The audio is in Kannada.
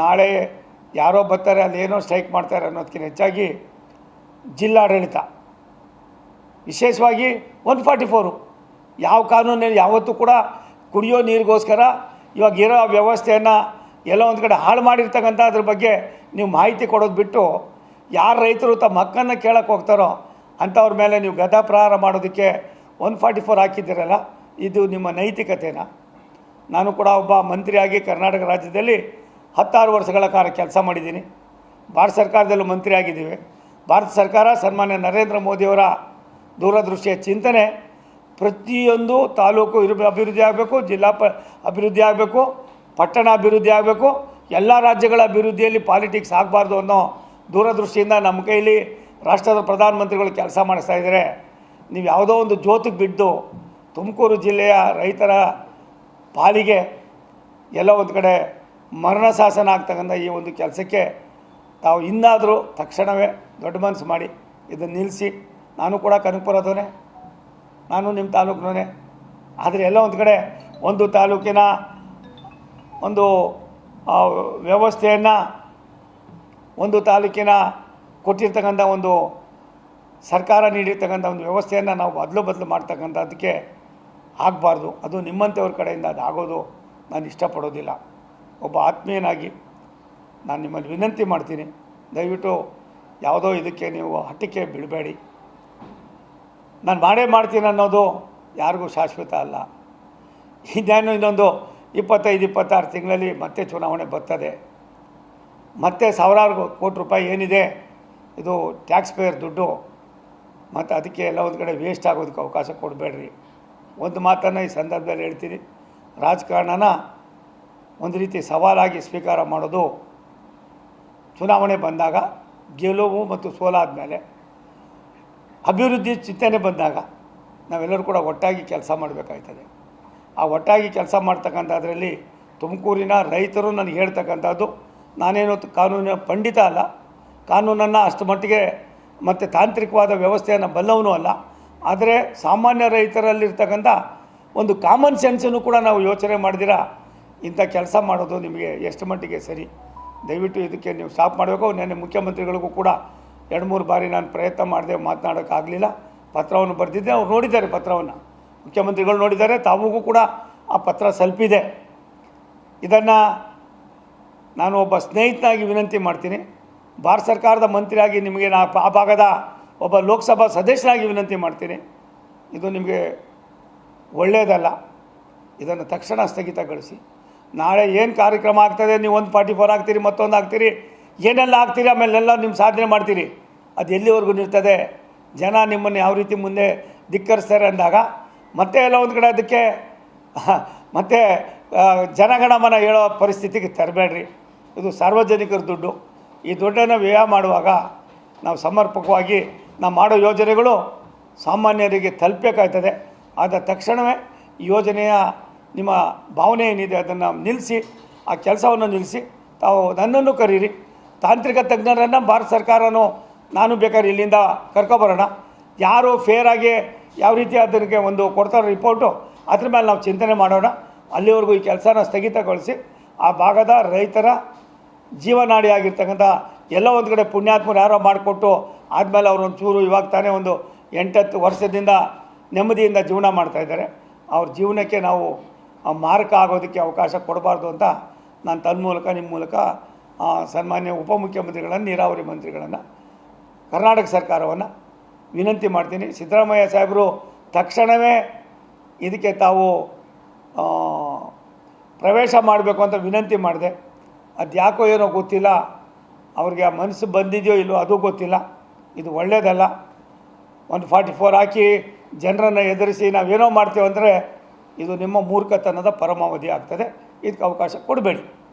ನಾಳೆ ಯಾರೋ ಬರ್ತಾರೆ ಅಲ್ಲಿ ಏನೋ ಸ್ಟ್ರೈಕ್ ಮಾಡ್ತಾರೆ ಅನ್ನೋದಕ್ಕಿಂತ ಹೆಚ್ಚಾಗಿ ಜಿಲ್ಲಾಡಳಿತ. ವಿಶೇಷವಾಗಿ ಒನ್ ಫಾರ್ಟಿ ಫೋರು. ಯಾವ ಕಾನೂನಲ್ಲಿ ಯಾವತ್ತೂ ಕೂಡ ಕುಡಿಯೋ ನೀರಿಗೋಸ್ಕರ ಇವಾಗ ಇರೋ ವ್ಯವಸ್ಥೆಯನ್ನು ಎಲ್ಲೋ ಒಂದು ಕಡೆ ಹಾಳು ಮಾಡಿರ್ತಕ್ಕಂಥ ಅದ್ರ ಬಗ್ಗೆ ನೀವು ಮಾಹಿತಿ ಕೊಡೋದು ಬಿಟ್ಟು ಯಾರು ರೈತರು ತಮ್ಮ ಹಕ್ಕನ್ನು ಕೇಳಕ್ಕೆ ಹೋಗ್ತಾರೋ ಅಂಥವ್ರ ಮೇಲೆ ನೀವು ಗದಾ ಪ್ರಹಾರ ಮಾಡೋದಕ್ಕೆ ಒನ್ ಫಾರ್ಟಿ ಫೋರ್ ಹಾಕಿದ್ದೀರಲ್ಲ, ಇದು ನಿಮ್ಮ ನೈತಿಕತೆನಾ? ನಾನು ಕೂಡ ಒಬ್ಬ ಮಂತ್ರಿಯಾಗಿ ಕರ್ನಾಟಕ ರಾಜ್ಯದಲ್ಲಿ ಹತ್ತಾರು ವರ್ಷಗಳ ಕಾಲ ಕೆಲಸ ಮಾಡಿದ್ದೀನಿ. ಭಾರತ ಸರ್ಕಾರದಲ್ಲೂ ಮಂತ್ರಿ ಆಗಿದ್ದೀವಿ. ಭಾರತ ಸರ್ಕಾರ ಸನ್ಮಾನ್ಯ ನರೇಂದ್ರ ಮೋದಿಯವರ ದೂರದೃಷ್ಟಿಯ ಚಿಂತನೆ ಪ್ರತಿಯೊಂದು ತಾಲೂಕು ಇರು ಅಭಿವೃದ್ಧಿ ಆಗಬೇಕು, ಜಿಲ್ಲಾ ಪ ಅಭಿವೃದ್ಧಿ ಆಗಬೇಕು, ಪಟ್ಟಣ ಅಭಿವೃದ್ಧಿ ಆಗಬೇಕು, ಎಲ್ಲ ರಾಜ್ಯಗಳ ಅಭಿವೃದ್ಧಿಯಲ್ಲಿ ಪಾಲಿಟಿಕ್ಸ್ ಆಗಬಾರ್ದು ಅನ್ನೋ ದೂರದೃಷ್ಟಿಯಿಂದ ನಮ್ಮ ಕೈಲಿ ರಾಷ್ಟ್ರದ ಪ್ರಧಾನಮಂತ್ರಿಗಳು ಕೆಲಸ ಮಾಡಿಸ್ತಾ ಇದ್ದಾರೆ. ನೀವು ಯಾವುದೋ ಒಂದು ಜ್ಯೋತಿಗೆ ಬಿದ್ದು ತುಮಕೂರು ಜಿಲ್ಲೆಯ ರೈತರ ಪಾಲಿಗೆ ಎಲ್ಲ ಒಂದು ಕಡೆ ಮರಣ ಶಾಸನ ಆಗ್ತಕ್ಕಂಥ ಈ ಒಂದು ಕೆಲಸಕ್ಕೆ ತಾವು ಇನ್ನಾದರೂ ತಕ್ಷಣವೇ ದೊಡ್ಡ ಮನಸ್ಸು ಮಾಡಿ ಇದನ್ನು ನಿಲ್ಲಿಸಿ. ನಾನು ಕೂಡ ಕನಕಪುರದವನೇ, ನಾನು ನಿಮ್ಮ ತಾಲೂಕಿನವನೇ. ಆದರೆ ಎಲ್ಲ ಒಂದು ಕಡೆ ಒಂದು ತಾಲೂಕಿನ ಒಂದು ವ್ಯವಸ್ಥೆಯನ್ನು ಒಂದು ತಾಲೂಕಿನ ಕೊಟ್ಟಿರ್ತಕ್ಕಂಥ ಒಂದು ಸರ್ಕಾರ ನೀಡಿರ್ತಕ್ಕಂಥ ಒಂದು ವ್ಯವಸ್ಥೆಯನ್ನು ನಾವು ಬದಲು ಬದಲು ಮಾಡ್ತಕ್ಕಂಥದ್ದಕ್ಕೆ ಆಗಬಾರ್ದು. ಅದು ನಿಮ್ಮಂಥವ್ರ ಕಡೆಯಿಂದ ಅದು ಆಗೋದು ನಾನು ಇಷ್ಟಪಡೋದಿಲ್ಲ. ಒಬ್ಬ ಆತ್ಮೀಯನಾಗಿ ನಾನು ನಿಮ್ಮಲ್ಲಿ ವಿನಂತಿ ಮಾಡ್ತೀನಿ. ದಯವಿಟ್ಟು ಯಾವುದೋ ಇದಕ್ಕೆ ನೀವು ಹಟ್ಟಿಕೆ ಬಿಡಬೇಡಿ. ನಾನು ಮಾಡೇ ಮಾಡ್ತೀನಿ ಅನ್ನೋದು ಯಾರಿಗೂ ಶಾಶ್ವತ ಅಲ್ಲ. ಇನ್ನೇನು ಇನ್ನೊಂದು ಇಪ್ಪತ್ತೈದು, ಇಪ್ಪತ್ತಾರು ತಿಂಗಳಲ್ಲಿ ಮತ್ತೆ ಚುನಾವಣೆ ಬರ್ತದೆ. ಮತ್ತೆ ಸಾವಿರಾರು ಕೋಟಿ ರೂಪಾಯಿ ಏನಿದೆ, ಇದು ಟ್ಯಾಕ್ಸ್ ಪೇಯರ್ ದುಡ್ಡು, ಮತ್ತು ಅದಕ್ಕೆ ಎಲ್ಲ ಒಂದು ಕಡೆ ವೇಸ್ಟ್ ಆಗೋದಕ್ಕೆ ಅವಕಾಶ ಕೊಡಬೇಡ್ರಿ. ಒಂದು ಮಾತನ್ನು ಈ ಸಂದರ್ಭದಲ್ಲಿ ಹೇಳ್ತೀನಿ. ರಾಜಕಾರಣನ ಒಂದು ರೀತಿ ಸವಾಲಾಗಿ ಸ್ವೀಕಾರ ಮಾಡೋದು ಚುನಾವಣೆ ಬಂದಾಗ, ಗೆಲುವು ಮತ್ತು ಸೋಲಾದ ಮೇಲೆ ಅಭಿವೃದ್ಧಿ ಚಿಂತನೆ ಬಂದಾಗ ನಾವೆಲ್ಲರೂ ಕೂಡ ಒಟ್ಟಾಗಿ ಕೆಲಸ ಮಾಡಬೇಕಾಯ್ತದೆ. ಆ ಒಟ್ಟಾಗಿ ಕೆಲಸ ಮಾಡ್ತಕ್ಕಂಥದ್ರಲ್ಲಿ ತುಮಕೂರಿನ ರೈತರು ನನಗೆ ಹೇಳ್ತಕ್ಕಂಥದ್ದು, ನಾನೇನು ಕಾನೂನಿನ ಪಂಡಿತ ಅಲ್ಲ, ಕಾನೂನನ್ನು ಅಷ್ಟು ಮಟ್ಟಿಗೆ ಮತ್ತು ತಾಂತ್ರಿಕವಾದ ವ್ಯವಸ್ಥೆಯನ್ನು ಬಲ್ಲವನು ಅಲ್ಲ, ಆದರೆ ಸಾಮಾನ್ಯ ರೈತರಲ್ಲಿರ್ತಕ್ಕಂಥ ಒಂದು ಕಾಮನ್ ಸೆನ್ಸನ್ನು ಕೂಡ ನಾವು ಯೋಚನೆ ಮಾಡಿದಿರ ಇಂಥ ಕೆಲಸ ಮಾಡೋದು ನಿಮಗೆ ಎಷ್ಟು ಮಟ್ಟಿಗೆ ಸರಿ? ದಯವಿಟ್ಟು ಇದಕ್ಕೆ ನೀವು ಸ್ಟಾಪ್ ಮಾಡಬೇಕು. ನೆನ್ನೆ ಮುಖ್ಯಮಂತ್ರಿಗಳಿಗೂ ಕೂಡ ಎರಡು ಮೂರು ಬಾರಿ ನಾನು ಪ್ರಯತ್ನ ಮಾಡಿದೆ ಮಾತನಾಡೋಕ್ಕಾಗಲಿಲ್ಲ ಪತ್ರವನ್ನು ಬರೆದಿದ್ದೆ, ಅವ್ರು ನೋಡಿದ್ದಾರೆ ಪತ್ರವನ್ನು. ಮುಖ್ಯಮಂತ್ರಿಗಳು ನೋಡಿದ್ದಾರೆ, ತಾವಿಗೂ ಕೂಡ ಆ ಪತ್ರ ಸಲ್ಪಿದೆ ಇದನ್ನು ನಾನು ಒಬ್ಬ ಸ್ನೇಹಿತನಾಗಿ ವಿನಂತಿ ಮಾಡ್ತೀನಿ. ಭಾರತ ಸರ್ಕಾರದ ಮಂತ್ರಿಯಾಗಿ ನಿಮಗೆ ನಾ ಆ ಭಾಗದ ಒಬ್ಬ ಲೋಕಸಭಾ ಸದಸ್ಯನಾಗಿ ವಿನಂತಿ ಮಾಡ್ತೀನಿ. ಇದು ನಿಮಗೆ ಒಳ್ಳೆಯದಲ್ಲ. ಇದನ್ನು ತಕ್ಷಣ ಸ್ಥಗಿತಗೊಳಿಸಿ. ನಾಳೆ ಏನು ಕಾರ್ಯಕ್ರಮ ಆಗ್ತದೆ, ನೀವು ಒಂದು ಫಾರ್ಟಿ ಫೋರ್ ಆಗ್ತೀರಿ, ಮತ್ತೊಂದು ಆಗ್ತೀರಿ, ಏನೆಲ್ಲ ಆಗ್ತೀರಿ, ಆಮೇಲೆಲ್ಲ ನಿಮ್ಮ ಸಾಧನೆ ಮಾಡ್ತೀರಿ. ಅದು ಎಲ್ಲಿವರೆಗೂ ನಿರ್ತದೆ ಜನ ನಿಮ್ಮನ್ನು ಯಾವ ರೀತಿ ಮುಂದೆ ಧಿಕ್ಕರಿಸ್ತಾರೆ ಅಂದಾಗ, ಮತ್ತೆ ಎಲ್ಲ ಒಂದು ಕಡೆ ಅದಕ್ಕೆ, ಮತ್ತೆ ಜನಗಣಮನ ಹೇಳೋ ಪರಿಸ್ಥಿತಿಗೆ ತರಬೇಡ್ರಿ. ಇದು ಸಾರ್ವಜನಿಕರ ದುಡ್ಡು. ಈ ದುಡ್ಡನ್ನು ವ್ಯಯ ಮಾಡುವಾಗ ನಾವು ಸಮರ್ಪಕವಾಗಿ ನಾವು ಮಾಡೋ ಯೋಜನೆಗಳು ಸಾಮಾನ್ಯರಿಗೆ ತಲುಪಬೇಕಾಯ್ತದೆ ಆದ ತಕ್ಷಣವೇ ಯೋಜನೆಯ ನಿಮ್ಮ ಭಾವನೆ ಏನಿದೆ ಅದನ್ನು ನಿಲ್ಲಿಸಿ, ಆ ಕೆಲಸವನ್ನು ನಿಲ್ಲಿಸಿ, ತಾವು ನನ್ನನ್ನು ಕರೀರಿ. ತಾಂತ್ರಿಕ ತಜ್ಞರನ್ನು ಭಾರತ ಸರ್ಕಾರನೂ, ನಾನು ಬೇಕಾದ್ರೆ ಇಲ್ಲಿಂದ ಕರ್ಕೊಬರೋಣ. ಯಾರು ಫೇರಾಗಿ ಯಾವ ರೀತಿ ಅದಕ್ಕೆ ಒಂದು ಕೊಡ್ತಾರೋ ರಿಪೋರ್ಟು ಅದ್ರ ಮೇಲೆ ನಾವು ಚಿಂತನೆ ಮಾಡೋಣ. ಅಲ್ಲಿವರೆಗೂ ಈ ಕೆಲಸನ ಸ್ಥಗಿತಗೊಳಿಸಿ, ಆ ಭಾಗದ ರೈತರ ಜೀವನಾಡಿ ಆಗಿರ್ತಕ್ಕಂಥ ಎಲ್ಲ ಒಂದು ಕಡೆ ಪುಣ್ಯಾತ್ಮರು ಯಾರೋ ಮಾಡಿಕೊಟ್ಟು, ಆದಮೇಲೆ ಅವರು ಒಂಚೂರು ಚೂರು ಇವಾಗ ತಾನೇ ಒಂದು ಎಂಟತ್ತು ವರ್ಷದಿಂದ ನೆಮ್ಮದಿಯಿಂದ ಜೀವನ ಮಾಡ್ತಾಯಿದ್ದಾರೆ ಅವ್ರ ಜೀವನಕ್ಕೆ ನಾವು ಆ ಮಾರಕ ಆಗೋದಕ್ಕೆ ಅವಕಾಶ ಕೊಡಬಾರ್ದು ಅಂತ ನಾನು ತನ್ನ ಮೂಲಕ, ನಿಮ್ಮ ಮೂಲಕ ಸನ್ಮಾನ್ಯ ಉಪಮುಖ್ಯಮಂತ್ರಿಗಳನ್ನು, ನೀರಾವರಿ ಮಂತ್ರಿಗಳನ್ನು, ಕರ್ನಾಟಕ ಸರ್ಕಾರವನ್ನು ವಿನಂತಿ ಮಾಡ್ತೀನಿ. ಸಿದ್ದರಾಮಯ್ಯ ಸಾಹೇಬರು ತಕ್ಷಣವೇ ಇದಕ್ಕೆ ತಾವು ಪ್ರವೇಶ ಮಾಡಬೇಕು ಅಂತ ವಿನಂತಿ ಮಾಡಿದೆ. ಅದು ಯಾಕೋ ಏನೋ ಗೊತ್ತಿಲ್ಲ. ಅವ್ರಿಗೆ ಆ ಮನಸ್ಸು ಬಂದಿದೆಯೋ ಇಲ್ಲೋ ಅದು ಗೊತ್ತಿಲ್ಲ. ಇದು ಒಳ್ಳೆಯದಲ್ಲ ಒಂದು ಫಾರ್ಟಿ ಫೋರ್ ಹಾಕಿ ಜನರನ್ನು ಎದುರಿಸಿ ನಾವೇನೋ ಮಾಡ್ತೇವೆ ಅಂದರೆ ಇದು ನಿಮ್ಮ ಮೂರ್ಖತನದ ಪರಮಾವಧಿ ಆಗ್ತದೆ. ಇದಕ್ಕೆ ಅವಕಾಶ ಕೊಡಬೇಡಿ.